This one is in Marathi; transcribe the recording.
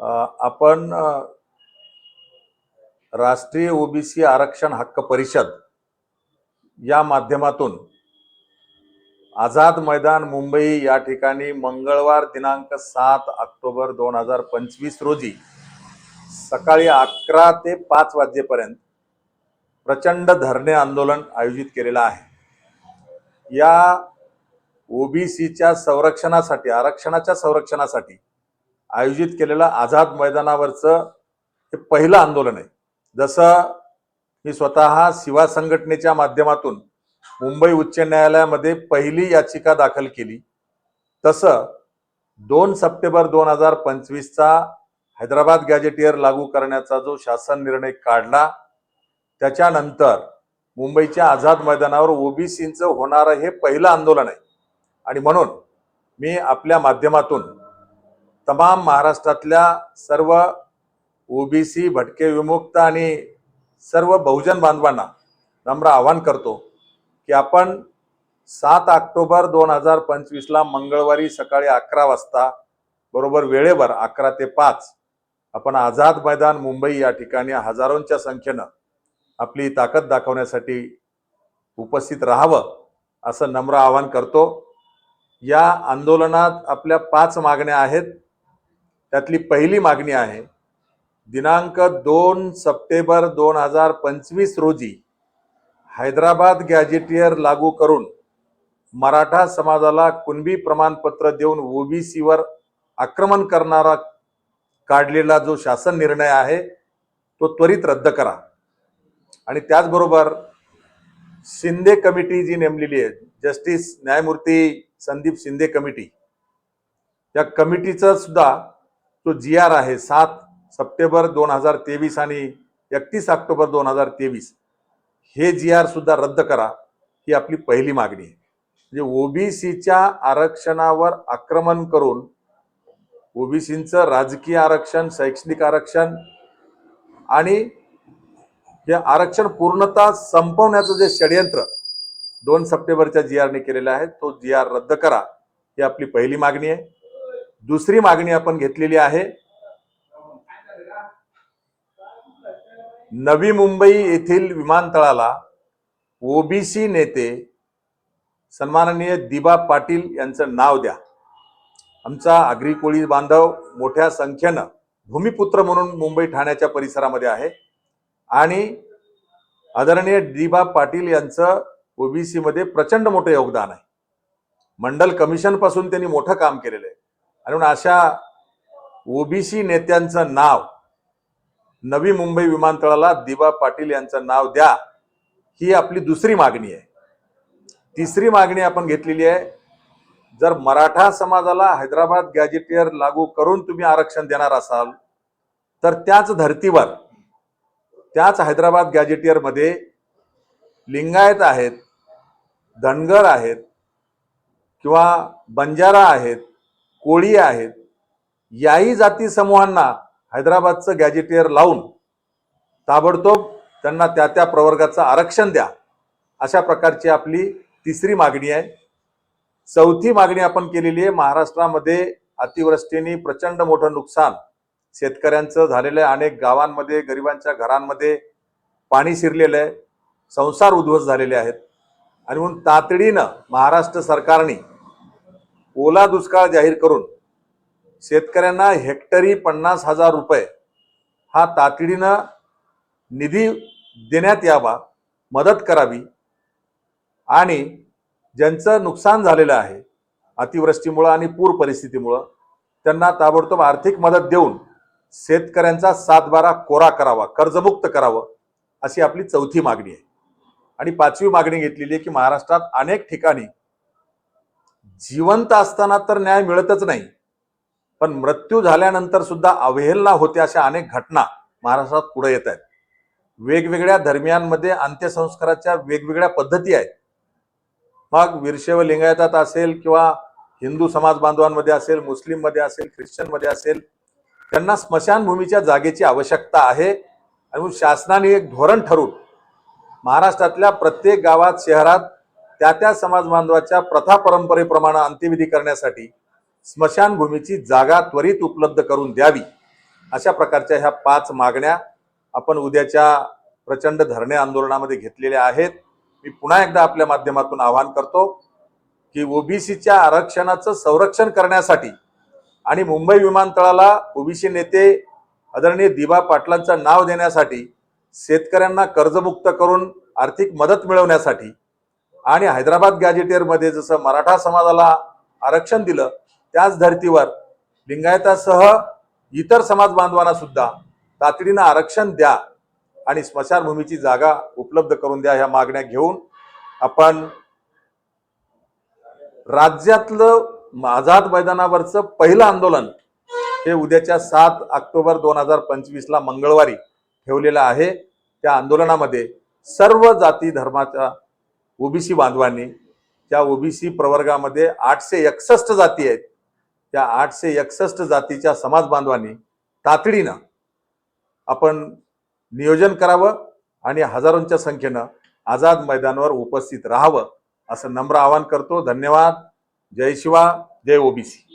आपण राष्ट्रीय ओबीसी आरक्षण हक्क परिषद या माध्यमातून आझाद मैदान मुंबई या ठिकाणी मंगळवार दिनांक सात ऑक्टोबर दोन हजार पंचवीस रोजी सकाळी अकरा ते पाच वाजेपर्यंत प्रचंड धरणे आंदोलन आयोजित केलेलं आहे. या ओबीसीच्या संरक्षणासाठी आरक्षणाच्या संरक्षणासाठी आयोजित केलेलं आझाद मैदानावरचं हे पहिलं आंदोलन आहे. जसं मी स्वतः शिवा संघटनेच्या माध्यमातून मुंबई उच्च न्यायालयामध्ये पहिली याचिका दाखल केली. तसं दोन सप्टेंबर दोन हजार पंचवीसचा हैदराबाद गॅजेटियर लागू करण्याचा जो शासन निर्णय काढला त्याच्यानंतर मुंबईच्या आझाद मैदानावर ओबीसीचं होणारं हे पहिलं आंदोलन आहे. आणि म्हणून मी आपल्या माध्यमातून तमाम महाराष्ट्रातल्या सर्व ओबीसी भटके विमुक्त आणि सर्व बहुजन बांधवांना नम्र आवाहन करतो की आपण सात ऑक्टोबर दोन हजार पंचवीसला मंगळवारी सकाळी अकरा वाजता बरोबर वेळेवर अकरा ते पाच आपण आझाद मैदान मुंबई या ठिकाणी हजारोंच्या संख्येनं आपली ताकद दाखवण्यासाठी उपस्थित राहावं असं नम्र आवाहन करतो. या आंदोलनात आपल्या पाच मागण्या आहेत. त्यातली पहिली मागणी आहे दिनांक दोन सप्टेंबर दोन हजार पंचवीस रोजी हैदराबाद गॅजेटियर लागू करून मराठा समाजाला कुणबी प्रमाणपत्र देऊन ओबीसीवर आक्रमण करणारा काढलेला जो शासन निर्णय आहे तो त्वरित रद्द करा. आणि त्याचबरोबर शिंदे कमिटी जी नेमलेली आहे जस्टिस न्यायमूर्ती संदीप शिंदे कमिटी या कमिटीचं सुद्धा तो जी आर आहे सात सप्टेंबर दोन हजार तेवीस आणि एकतीस ऑक्टोबर दोन हजार तेवीस. हे जी आर सुद्धा रद्द करा ही आपली पहिली मागणी आहे. म्हणजे ओबीसीच्या आरक्षणावर आक्रमण करून ओबीसीचं राजकीय आरक्षण शैक्षणिक आरक्षण आणि हे आरक्षण पूर्णतः संपवण्याचं जे षडयंत्र दोन सप्टेंबरच्या जी आरने केलेलं आहे तो जी आर रद्द करा ही आपली पहिली मागणी आहे. दुसरी मागणी आपण घेतलेली आहे. नवी मुंबई येथील विमानतळाला ओबीसी नेते सन्माननीय दिबा पाटील यांचं नाव द्या. आमचा आगरी कोळी बांधव मोठ्या संख्येनं भूमिपुत्र म्हणून मुंबई ठाण्याच्या परिसरामध्ये आहे. आणि आदरणीय दिबा पाटील यांचं ओबीसीमध्ये प्रचंड मोठं योगदान आहे. मंडल कमिशनपासून त्यांनी मोठं काम केलेलं आहे. आणि म्हणून अशा ओबीसी नेत्यांचं नाव नवी मुंबई विमानतळाला दिवा पाटील यांचं नाव द्या ही आपली दुसरी मागणी आहे. तिसरी मागणी आपण घेतलेली आहे जर मराठा समाजाला हैदराबाद गॅजेटियर लागू करून तुम्ही आरक्षण देणार असाल तर त्याच धर्तीवर त्याच हैदराबाद गॅजेटियरमध्ये लिंगायत आहेत धनगर आहेत किंवा बंजारा आहेत कोळी आहेत याही जाती समूहांना हैदराबादचं गॅजेटियर लावून ताबडतोब त्यांना त्या त्या प्रवर्गाचं आरक्षण द्या. अशा प्रकारची आपली तिसरी मागणी आहे. चौथी मागणी आपण केलेली आहे महाराष्ट्रामध्ये अतिवृष्टीने प्रचंड मोठं नुकसान. शेतकऱ्यांचं झालेलं आहे. अनेक गावांमध्ये गरिबांच्या घरांमध्ये पाणी शिरलेलं आहे. संसार उद्ध्वस्त झालेले आहेत. आणि म्हणून तातडीनं महाराष्ट्र सरकारने ओला दुष्काळ जाहीर करून शेतकऱ्यांना हेक्टरी पन्नास हजार रुपये हा तातडीनं निधी देण्यात यावा मदत करावी आणि ज्यांचं नुकसान झालेलं आहे अतिवृष्टीमुळं आणि पूर परिस्थितीमुळं त्यांना ताबडतोब आर्थिक मदत देऊन शेतकऱ्यांचा सातबारा कोरा करावा कर्जमुक्त करावं अशी आपली चौथी मागणी आहे. आणि पाचवी मागणी घेतलेली आहे की महाराष्ट्रात अनेक ठिकाणी जिवंत असताना तर न्याय मिळतच नाही. पण मृत्यू झाल्यानंतर सुद्धा अवहेलना होते अशा अनेक घटना महाराष्ट्रात पुढे येत आहेत. वेगवेगळ्या धर्मियांमध्ये अंत्यसंस्काराच्या वेगवेगळ्या पद्धती आहेत. मग वीरशैव लिंगायतात असेल किंवा हिंदू समाज बांधवांमध्ये असेल मुस्लिममध्ये असेल ख्रिश्चनमध्ये असेल त्यांना स्मशानभूमीच्या जागेची आवश्यकता आहे. आणि शासनाने एक धोरण ठरवून महाराष्ट्रातल्या प्रत्येक गावात शहरात त्या त्या समाज बांधवाच्या प्रथा परंपरेप्रमाणे अंत्यविधी करण्यासाठी स्मशानभूमीची जागा त्वरित उपलब्ध करून द्यावी अशा प्रकारच्या ह्या पाच मागण्या आपण उद्याच्या प्रचंड धरणे आंदोलनामध्ये घेतलेल्या आहेत. मी पुन्हा एकदा आपल्या माध्यमातून आवाहन करतो की ओबीसीच्या आरक्षणाचं संरक्षण करण्यासाठी आणि मुंबई विमानतळाला ओबीसी नेते आदरणीय दिबा पाटलांचं नाव देण्यासाठी शेतकऱ्यांना कर्जमुक्त करून आर्थिक मदत मिळवण्यासाठी आणि हैदराबाद गॅजेटियरमध्ये जसं मराठा समाजाला आरक्षण दिलं त्याच धर्तीवर लिंगायतासह इतर समाज बांधवांना सुद्धा तातडीनं आरक्षण द्या आणि स्मशानभूमीची जागा उपलब्ध करून द्या ह्या मागण्या घेऊन आपण राज्यातलं आझाद मैदानावरचं पहिलं आंदोलन हे उद्याच्या सात ऑक्टोबर दोन हजार पंचवीसला मंगळवारी ठेवलेलं आहे. त्या आंदोलनामध्ये सर्व जाती धर्माच्या ओबीसी बांधवांनी त्या ओबीसी प्रवर्गामध्ये आठशे एकसष्ट जाती आहेत त्या आठशे एकसष्ट जातीच्या समाज बांधवांनी तातडीनं आपण नियोजन करावं आणि हजारोंच्या संख्येनं आझाद मैदानावर उपस्थित राहावं असं नम्र आवाहन करतो. धन्यवाद. जय शिवा. जय ओबीसी.